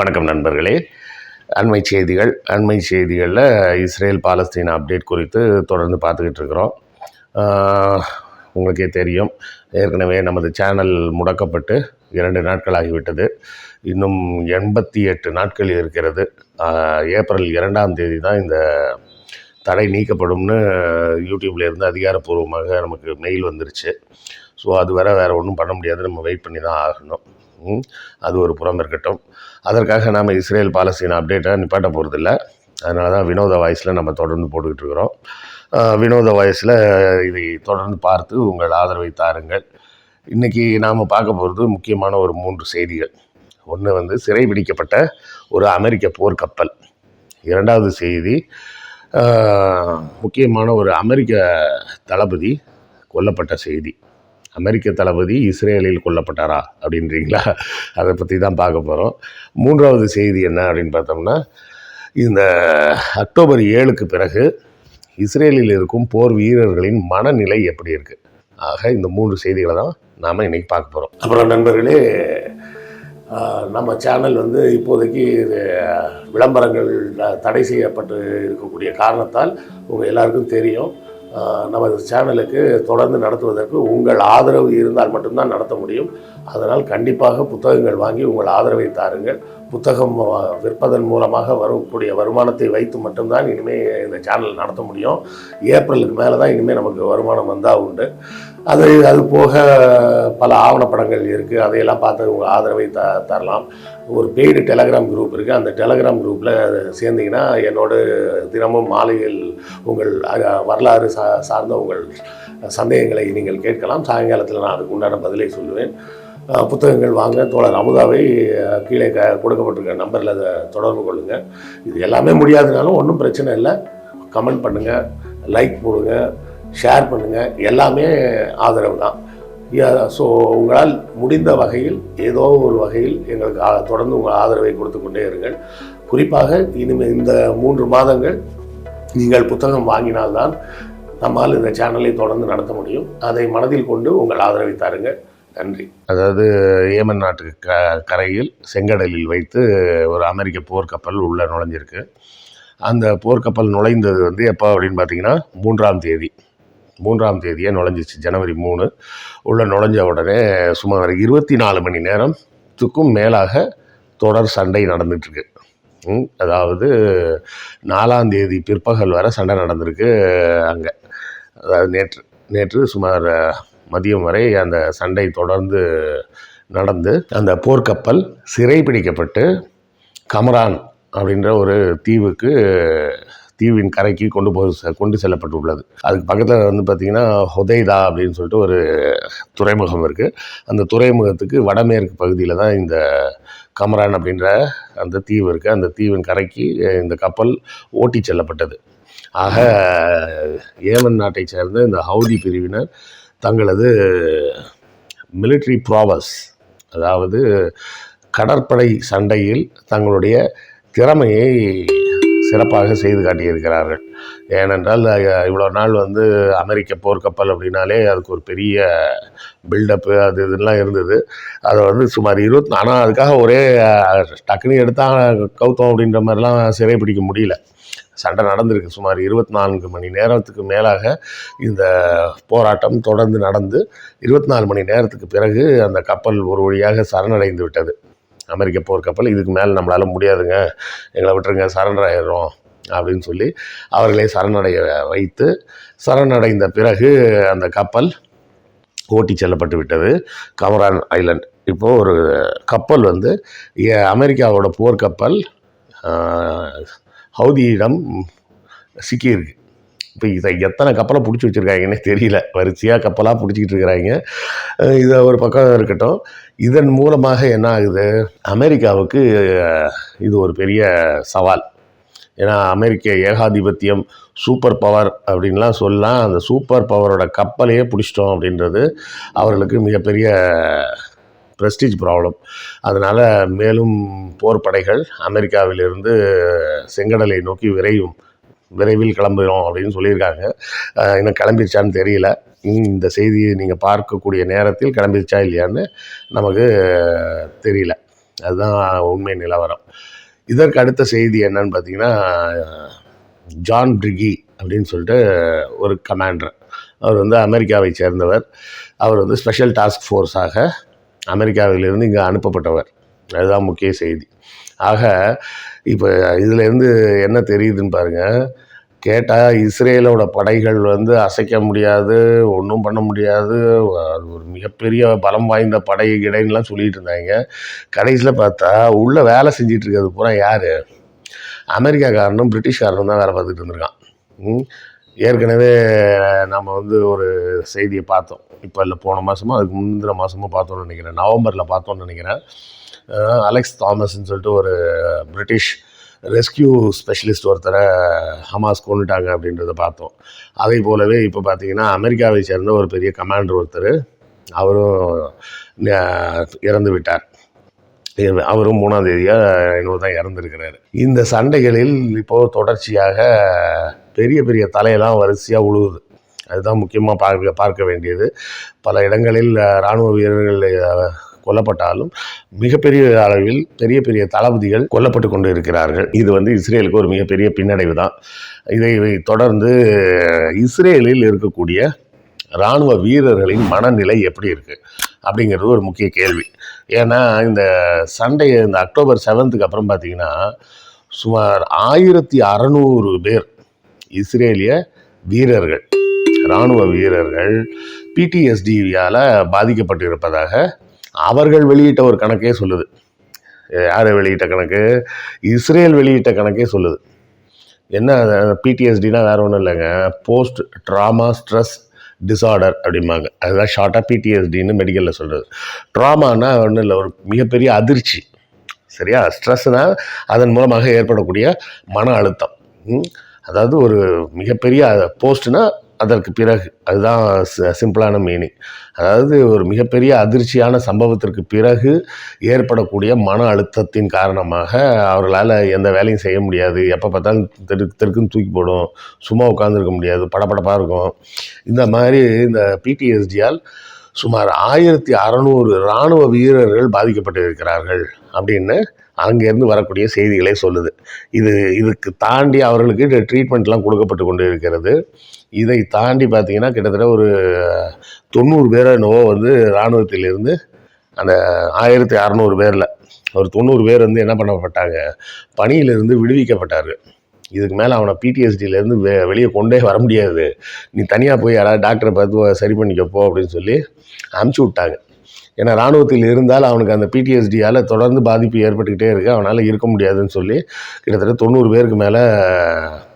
வணக்கம் நண்பர்களே. அண்மை செய்திகள் அண்மை செய்திகளில் இஸ்ரேல் பாலஸ்தீன அப்டேட் குறித்து தொடர்ந்து பார்த்துக்கிட்டு இருக்கிறோம். உங்களுக்கே தெரியும் ஏற்கனவே நமது சேனல் முடக்கப்பட்டு இரண்டு நாட்கள் ஆகிவிட்டது இன்னும் எண்பத்தி எட்டு நாட்கள் இருக்கிறது. ஏப்ரல் இரண்டாம் தேதி தான் இந்த தடை நீக்கப்படும்னு யூடியூப்ல இருந்து அதிகாரப்பூர்வமாக நமக்கு மெயில் வந்துருச்சு. ஸோ அது வரை வேறு ஒன்றும் பண்ண முடியாது. நம்ம வெயிட் பண்ணி தான் ஆகணும் அது ஒரு புறம் இருக்கட்டும். அதற்காக நாம் இஸ்ரேல் பாலஸ்தீன் அப்டேட்டை நிப்பாட்ட போகிறதில்ல அதனால தான் வினோத வாய்ஸில் நம்ம தொடர்ந்து போட்டுக்கிட்டு இருக்கிறோம். வினோத வாய்ஸில் இதை தொடர்ந்து பார்த்து உங்கள் ஆதரவை தாருங்கள். இன்றைக்கி நாம் பார்க்க போகிறது முக்கியமான ஒரு மூன்று செய்திகள். ஒன்று வந்து சிறைபிடிக்கப்பட்ட ஒரு அமெரிக்க போர்க்கப்பல் இரண்டாவது செய்தி முக்கியமான ஒரு அமெரிக்க தளபதி கொல்லப்பட்ட செய்தி. அமெரிக்க தளபதி இஸ்ரேலில் கொல்லப்பட்டாரா அப்படின்றீங்களா? அதை பற்றி தான் பார்க்க போகிறோம் மூன்றாவது செய்தி என்ன அப்படின்னு பார்த்தோம்னா இந்த அக்டோபர் ஏழுக்கு பிறகு இஸ்ரேலில் இருக்கும் போர் வீரர்களின் மனநிலை எப்படி இருக்குது ஆக இந்த மூன்று செய்திகளை தான் நாம் இன்றைக்கி பார்க்க போகிறோம் அப்புறம் நண்பர்களே நம்ம சேனல் வந்து இப்போதைக்கு இது விளம்பரங்கள் த- தடை செய்யப்பட்டு இருக்கக்கூடிய காரணத்தால் உங்கள் எல்லாருக்கும் தெரியும். நமது சேனலுக்கு தொடர்ந்து நடத்துவதற்கு உங்கள் ஆதரவு இருந்தால் மட்டும்தான் நடத்த முடியும். அதனால் கண்டிப்பாக புத்தகங்கள் வாங்கி உங்கள் ஆதரவை தாருங்கள். புத்தகம் வ- விற்பதன் மூலமாக வரக்கூடிய வருமானத்தை வைத்து மட்டும்தான் இனிமேல் இந்த சேனல் நடத்த முடியும். ஏப்ரலுக்கு மேலே தான் இனிமேல் நமக்கு வருமானம் வந்தால் உண்டு. அது அது போக பல ஆவணப்படங்கள் இருக்குது அதையெல்லாம் பார்த்து உங்கள் ஆதரவை த தரலாம். ஒரு பெய்டு டெலகிராம் குரூப் இருக்குது அந்த டெலகிராம் குரூப்பில் சேர்ந்தீங்கன்னா என்னோடு தினமும் மாலையில் உங்கள் வரலாறு சா சார்ந்த உங்கள் சந்தேகங்களை நீங்கள் கேட்கலாம். சாயங்காலத்தில் நான் அதுக்கு உண்டான பதிலை சொல்லுவேன். புத்தகங்கள் வாங்க. தோழர் அமுதாவை கீழே க கொடுக்கப்பட்டிருக்க நம்பரில் அதை தொடர்பு கொள்ளுங்கள் இது எல்லாமே முடியாதுனாலும் ஒன்றும் பிரச்சனை இல்லை. கமெண்ட் பண்ணுங்கள் லைக் போடுங்க ஷேர் பண்ணுங்கள் எல்லாமே ஆதரவு தான். ஸோ உங்களால் முடிந்த வகையில் ஏதோ ஒரு வகையில் எங்களுக்கு தொடர்ந்து உங்கள் ஆதரவை கொடுத்து கொண்டே இருங்கள். குறிப்பாக இனிமேல் இந்த மூன்று மாதங்கள் நீங்கள் புத்தகம் வாங்கினால்தான் நம்மால் இந்த சேனலை தொடர்ந்து நடத்த முடியும். அதை மனதில் கொண்டு உங்கள் ஆதரவை தாருங்கள் நன்றி. அதாவது ஏமன் நாட்டுக்கு க கரையில் செங்கடலில் வைத்து ஒரு அமெரிக்க போர்க்கப்பல் உள்ளே நுழைஞ்சிருக்கு. அந்த போர்க்கப்பல் நுழைந்தது வந்து எப்போ அப்படின்னு பார்த்தீங்கன்னா மூன்றாம் தேதி. மூன்றாம் தேதியே நுழைஞ்சிச்சு ஜனவரி மூணு. உள்ளே நுழைஞ்ச உடனே சுமார் இருபத்தி நாலு மணி நேரத்துக்கும் மேலாக தொடர் சண்டை நடந்துட்டுருக்கு. அதாவது நாலாம் தேதி பிற்பகல் வரை சண்டை நடந்திருக்கு அங்கே. அதாவது நேற்று நேற்று சுமார் மதியம் வரை அந்த சண்டை தொடர்ந்து நடந்து அந்த போர்க்கப்பல் சிறைபிடிக்கப்பட்டு கமரான் அப்படின்ற ஒரு தீவுக்கு தீவின் கரைக்கு கொண்டு போ கொண்டு செல்லப்பட்டுள்ளது. அதுக்கு பக்கத்தில் வந்து பார்த்திங்கன்னா ஹொதைதா அப்படின்னு சொல்லிட்டு ஒரு துறைமுகம் இருக்குது அந்த துறைமுகத்துக்கு வடமேற்கு பகுதியில் தான் இந்த கமரான் அப்படின்ற அந்த தீவு இருக்குது அந்த தீவின் கரைக்கு இந்த கப்பல் ஓட்டி செல்லப்பட்டது. ஆக ஏமன் நாட்டைச் சேர்ந்த இந்த ஹவுதி பிரிவினர் தங்களது மிலிட்ரி ப்ராவஸ் அதாவது கடற்படை சண்டையில் தங்களுடைய திறமையை சிறப்பாக செய்து காட்டியிருக்கிறார்கள். ஏனென்றால் இவ்வளோ நாள் வந்து அமெரிக்க போர்க்கப்பல் அப்படின்னாலே அதுக்கு ஒரு பெரிய பில்டப்பு அது இதெல்லாம் இருந்தது. அதை வந்து சுமார் இருபத்தி ஆனால் அதுக்காக ஒரே டக்குனு டக்குன்னு எடுத்தால் கௌத்தம் அப்படின்ற மாதிரிலாம் சிறைப்பிடிக்க முடியல. சண்டை நடந்திருக்கு. சுமார் இருபத்தி நான்கு மணி நேரத்துக்கு மேலாக இந்த போராட்டம் தொடர்ந்து நடந்து இருபத்தி நாலு மணி நேரத்துக்கு பிறகு அந்த கப்பல் ஒரு வழியாக சரணடைந்து விட்டது. அமெரிக்க போர்க்கப்பல் இதுக்கு மேலே நம்மளால் முடியாதுங்க. எங்களை விட்டுருங்க சரண்டர் ஆயிடுறோம் அப்படின்னு சொல்லி அவர்களை சரணடைய வைத்து சரணடைந்த பிறகு அந்த கப்பல் ஓட்டி செல்லப்பட்டு விட்டது. Kamaran island. இப்போது ஒரு கப்பல் வந்து அமெரிக்காவோட போர்க்கப்பல் ஹவுதியிடம் சிக்கியிருக்கு. இப்போ இதை எத்தனை கப்பலை பிடிச்சி வச்சுருக்காங்கன்னே தெரியல. வரிசையாக கப்பலாக பிடிச்சிக்கிட்டு இருக்கிறாங்க. இதை இது ஒரு பக்கம் இருக்கட்டும். இதன் மூலமாக என்ன ஆகுது? அமெரிக்காவுக்கு இது ஒரு பெரிய சவால். ஏன்னா அமெரிக்க ஏகாதிபத்தியம் சூப்பர் பவர் அப்படின்லாம் சொல்லலாம். அந்த சூப்பர் பவரோட கப்பலையே பிடிச்சிட்டோம் அப்படின்றது அவர்களுக்கு மிகப்பெரிய ப்ரெஸ்டீஜ் ப்ராப்ளம் அதனால் மேலும் போர் படைகள் அமெரிக்காவிலிருந்து செங்கடலை நோக்கி விரைவும் விரைவில் கிளம்புகிறோம் அப்படின்னு சொல்லியிருக்காங்க. இன்னும் கிளம்பிருச்சான்னு தெரியல. இந்த செய்தியை நீங்கள் பார்க்கக்கூடிய நேரத்தில் கிளம்பிருச்சா இல்லையான்னு நமக்கு தெரியல. அதுதான் உண்மை நிலவரம். இதற்கு அடுத்த செய்தி என்னன்னு பார்த்தீங்கன்னா ஜான் பிரிகி அப்படின்னு சொல்லிட்டு ஒரு கமாண்டர் அவர் வந்து அமெரிக்காவை சேர்ந்தவர். அவர் வந்து ஸ்பெஷல் டாஸ்க் ஃபோர்ஸாக அமெரிக்காவிலிருந்து இங்கே அனுப்பப்பட்டவர். அதுதான் முக்கிய செய்தி. ஆக இப்போ இதுலேருந்து என்ன தெரியுதுன்னு பாருங்கள் கேட்டால் இஸ்ரேலோட படைகள் வந்து அசைக்க முடியாது ஒன்றும் பண்ண முடியாது. அது ஒரு மிகப்பெரிய பலம் வாய்ந்த படை கிடைன்னுலாம் சொல்லிகிட்டு இருந்தாங்க. கடைசியில் பார்த்தா உள்ளே வேலை செஞ்சிட்ருக்கிறது பூரா யார்? அமெரிக்காக்காரனும் பிரிட்டிஷ்காரனும் தான் வேலை பார்த்துட்டு இருந்திருக்கான். ஏற்கனவே நம்ம வந்து ஒரு செய்தியை பார்த்தோம். இப்போ இல்லை போன மாதமோ அதுக்கு முந்தின மாதமோ பார்த்தோம்னு நினைக்கிறேன். நவம்பரில் பார்த்தோம்னு நினைக்கிறேன். அலெக்ஸ் தாமஸ்ன்னு சொல்லிட்டு ஒரு பிரிட்டிஷ் ரெஸ்கியூ ஸ்பெஷலிஸ்ட் ஒருத்தரை ஹமாஸ் கொண்டுட்டாங்க அப்படின்றத பார்த்தோம். அதே போலவே இப்போ பார்த்தீங்கன்னா அமெரிக்காவை சேர்ந்த ஒரு பெரிய கமாண்டர் ஒருத்தர் அவரும் இறந்து விட்டார். அவரும் மூணாம் தேதியாக இன்னொரு தான் இறந்துருக்கிறாரு. இந்த சண்டைகளில் இப்போது தொடர்ச்சியாக பெரிய பெரிய தலையெல்லாம் வரிசையாக உழுவுது. அதுதான் முக்கியமாக பார்க்க பார்க்க வேண்டியது. பல இடங்களில் இராணுவ வீரர்கள் கொல்லப்பட்டாலும் மிகப்பெரிய அளவில் பெரிய பெரிய தளபதிகள் கொல்லப்பட்டு கொண்டு இருக்கிறார்கள் இது வந்து இஸ்ரேலுக்கு ஒரு மிகப்பெரிய பின்னடைவு தான். இதை தொடர்ந்து இஸ்ரேலில் இருக்கக்கூடிய இராணுவ வீரர்களின் மனநிலை எப்படி இருக்குது அப்படிங்கிறது ஒரு முக்கிய கேள்வி. ஏன்னா இந்த சண்டை இந்த அக்டோபர் செவன்த்துக்கு அப்புறம் பார்த்தீங்கன்னா சுமார் ஆயிரத்தி அறநூறு பேர் இஸ்ரேலிய வீரர்கள் இராணுவ வீரர்கள் பிடிஎஸ்டியால் பாதிக்கப்பட்டிருப்பதாக அவர்கள் வெளியிட்ட ஒரு கணக்கே சொல்லுது. யார் வெளியிட்ட கணக்கு? இஸ்ரேல் வெளியிட்ட கணக்கே சொல்லுது. என்ன பிடிஎஸ்டினா வேறு ஒன்றும் இல்லைங்க. போஸ்ட் ட்ராமா ஸ்ட்ரெஸ் டிசார்டர் அப்படிம்பாங்க. அதுதான் ஷார்ட்டாக பிடிஎஸ்டின்னு மெடிக்கலில் சொல்கிறது ட்ராமானா ஒன்றும் இல்லை ஒரு மிகப்பெரிய அதிர்ச்சி. சரியா? ஸ்ட்ரெஸ்னால் அதன் மூலமாக ஏற்படக்கூடிய மன அழுத்தம். ம்? அதாவது ஒரு மிகப்பெரிய போஸ்ட்னா அதற்கு பிறகு. அதுதான் சிம்பிளான மீனிங் அதாவது ஒரு மிகப்பெரிய அதிர்ச்சியான சம்பவத்திற்கு பிறகு ஏற்படக்கூடிய மன அழுத்தத்தின் காரணமாக அவர்களால் எந்த வேலையும் செய்ய முடியாது. எப்போ பார்த்தாலும் தெரு தெருக்குன்னு தூக்கி போடும். சும்மா உட்காந்துருக்க முடியாது. படபடப்பாக இருக்கும். இந்த மாதிரி இந்த பிடிஎஸ்டியால் சுமார் ஆயிரத்தி அறநூறு இராணுவ வீரர்கள் பாதிக்கப்பட்டு இருக்கிறார்கள் அப்படின்னு அங்கேருந்து வரக்கூடிய செய்திகளை சொல்லுது. இது இதுக்கு தாண்டி அவர்களுக்கு ட்ரீட்மெண்ட்லாம் கொடுக்கப்பட்டு கொண்டு இருக்கிறது இதை தாண்டி பார்த்தீங்கன்னா கிட்டத்தட்ட ஒரு தொண்ணூறு பேரை என்னவோ வந்து இராணுவத்திலிருந்து அந்த ஆயிரத்தி அறநூறு பேரில் ஒரு தொண்ணூறு பேர் வந்து என்ன பண்ணப்பட்டாங்க? பணியிலிருந்து விடுவிக்கப்பட்டார்கள். இதுக்கு மேலே அவனை பிடிஎஸ்டியிலேருந்து வெ வெளியே கொண்டே வர முடியாது. நீ தனியாக போய் யாராவது டாக்டரை பார்த்து சரி பண்ணிக்கப்போ அப்படின்னு சொல்லி அனுப்பிச்சி விட்டாங்க. ஏன்னா இராணுவத்தில் இருந்தால் அவனுக்கு அந்த பிடிஎஸ்டியால் தொடர்ந்து பாதிப்பு ஏற்பட்டுக்கிட்டே இருக்குது அவனால் இருக்க முடியாதுன்னு சொல்லி கிட்டத்தட்ட தொண்ணூறு பேருக்கு மேலே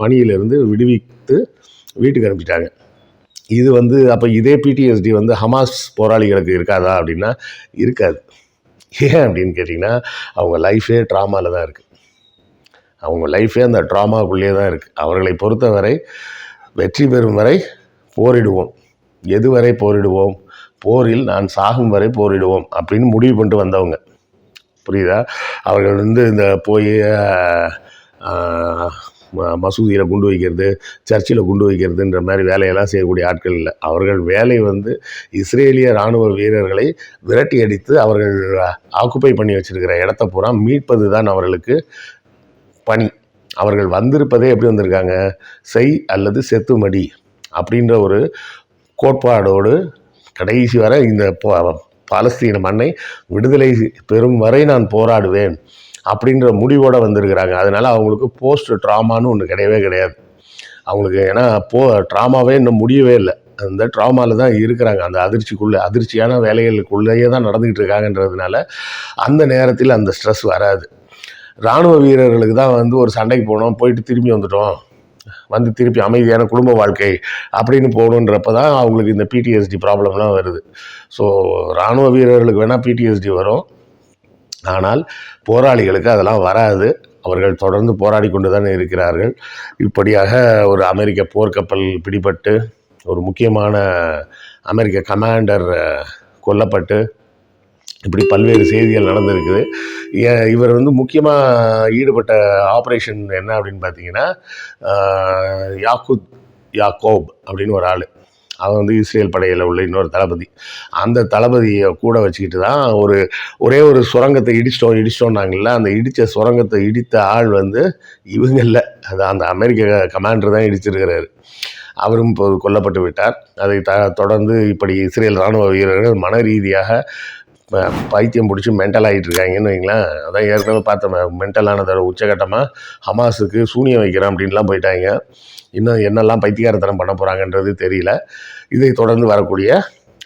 பணியிலிருந்து விடுவித்து வீட்டுக்கு அனுப்பிட்டாங்க. இது வந்து அப்போ இதே பிடிஎஸ்டி வந்து ஹமாஸ் போராளிகளுக்கு இருக்காதா அப்படின்னா இருக்காது. ஏன் அப்படின்னு கேட்டிங்கன்னா அவங்க லைஃபே ட்ராமாவில் தான் இருக்குது அவங்க லைஃபே அந்த ட்ராமாக்குள்ளேயே தான் இருக்குது அவர்களை பொறுத்தவரை வெற்றி பெறும் வரை போரிடுவோம். எதுவரை போரிடுவோம்? போரில் நான் சாகும் வரை போரிடுவோம் அப்படின்னு முடிவு பண்ணிட்டு வந்தவங்க. புரியுதா? அவர்கள் வந்து இந்த போய் மசூதியில் குண்டு வைக்கிறது சர்ச்சில் குண்டு வைக்கிறதுன்ற மாதிரி வேலையெல்லாம் செய்யக்கூடிய ஆட்கள் இல்லை. அவர்கள் வேலை வந்து இஸ்ரேலிய இராணுவ வீரர்களை விரட்டி அடித்து அவர்கள் ஆக்குப்பை பண்ணி வச்சுருக்கிற இடத்த பூரா மீட்பது தான் அவர்களுக்கு பணி. அவர்கள் வந்திருப்பதே எப்படி வந்திருக்காங்க? செய் அல்லது செத்துமடி அப்படின்ற ஒரு கோட்பாடோடு கடைசி வரை இந்த பாலஸ்தீன மண்ணை விடுதலை பெறும் வரை நான் போராடுவேன் அப்படின்ற முடிவோடு வந்திருக்கிறாங்க. அதனால் அவங்களுக்கு போஸ்ட் ட்ராமான்னு ஒன்று கிடையவே கிடையாது. அவங்களுக்கு ஏன்னா போ ட்ராமாவே இன்னும் முடியவே இல்லை. அந்த ட்ராமாவில் தான் இருக்கிறாங்க. அந்த அதிர்ச்சிக்குள்ளே அதிர்ச்சியான வேலைகளுக்குள்ளேயே தான் நடந்துக்கிட்டு இருக்காங்கன்றதுனால அந்த நேரத்தில் அந்த ஸ்ட்ரெஸ் வராது. இராணுவ வீரர்களுக்கு தான் வந்து ஒரு சண்டைக்கு போனோம் போயிட்டு திரும்பி வந்துட்டோம். வந்து திருப்பி அமைதியான குடும்ப வாழ்க்கை அப்படின்னு போகணுன்றப்ப தான் அவங்களுக்கு இந்த பிடிஎஸ்டி ப்ராப்ளம்லாம் வருது. ஸோ இராணுவ வீரர்களுக்கு வேணால் பிடிஎஸ்டி வரும். ஆனால் போராளிகளுக்கு அதெல்லாம் வராது. அவர்கள் தொடர்ந்து போராடி கொண்டு தான் இருக்கிறார்கள். இப்படியாக ஒரு அமெரிக்க போர்க்கப்பல் பிடிபட்டு ஒரு முக்கியமான அமெரிக்க கமாண்டர் கொல்லப்பட்டு இப்படி பல்வேறு செய்திகள் நடந்திருக்குது. இவர் வந்து முக்கியமாக ஈடுபட்ட ஆப்ரேஷன் என்ன அப்படின்னு பார்த்தீங்கன்னா யாக்குத் யாக்கோப் அப்படின்னு ஒரு ஆள். அவன் வந்து இஸ்ரேல் படையில் உள்ள இன்னொரு தளபதி. அந்த தளபதியை கூட வச்சுக்கிட்டு தான் ஒரு ஒரே ஒரு சுரங்கத்தை இடிச்சிட்டோம் இடிச்சிட்டோம்னாங்கல்ல அந்த இடித்த சுரங்கத்தை இடித்த ஆள் வந்து இவங்கள அது அந்த அமெரிக்க கமாண்டர் தான் இடிச்சிருக்கிறாரு. அவரும் இப்போது கொல்லப்பட்டு விட்டார். அதை த தொடர்ந்து இப்படி இஸ்ரேல் இராணுவ வீரர்கள் மன ரீதியாக பைத்தியம் பிடிச்சி மென்டல் ஆகிட்டு இருக்காங்கன்னு வைங்களேன். அதான் ஏற்கனவே பார்த்தோம் மென்டலானதோட உச்சகட்டமாக ஹமாஸுக்கு சூனியம் வைக்கிறேன் அப்படின்லாம் போயிட்டாங்க. இன்னும் என்னெல்லாம் பைத்தியக்காரத்தனம் பண்ண போகிறாங்கன்றது தெரியல. இதை தொடர்ந்து வரக்கூடிய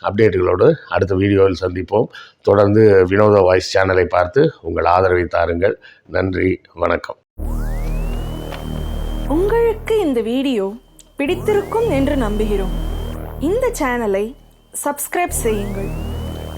அப்டேட்டுகளோடு அடுத்த வீடியோவில் சந்திப்போம். தொடர்ந்து வினோத வாய்ஸ் சேனலை பார்த்து உங்கள் ஆதரவை தாருங்கள். நன்றி வணக்கம். உங்களுக்கு இந்த வீடியோ பிடித்திருக்கும் என்று நம்புகிறோம். இந்த சேனலை சப்ஸ்கிரைப் செய்யுங்கள்.